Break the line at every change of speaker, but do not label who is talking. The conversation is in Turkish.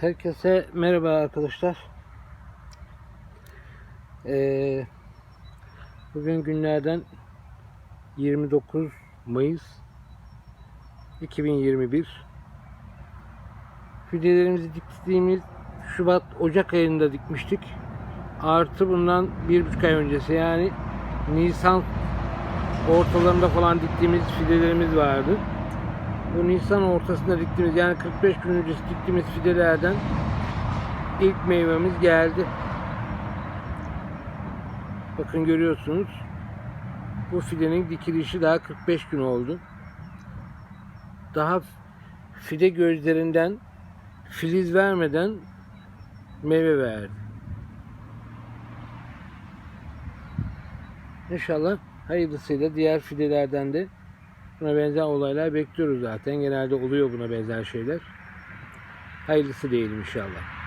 Herkese merhaba arkadaşlar. Ee, bugün günlerden 29 Mayıs 2021. Fidelerimizi diktiğimiz Şubat Ocak ayında dikmiştik. Artı bundan bir buçuk ay öncesi yani Nisan ortalarında falan diktiğimiz fidelerimiz vardı. Bu Nisan ortasında diktiğimiz yani 45 gün öncesi diktiğimiz fidelerden ilk meyvemiz geldi. Bakın görüyorsunuz. Bu fidenin dikilişi daha 45 gün oldu. Daha fide gözlerinden filiz vermeden meyve verdi. İnşallah hayırlısıyla diğer fidelerden de buna benzer olaylar bekliyoruz zaten. Genelde oluyor buna benzer şeyler. Hayırlısı diyelim inşallah.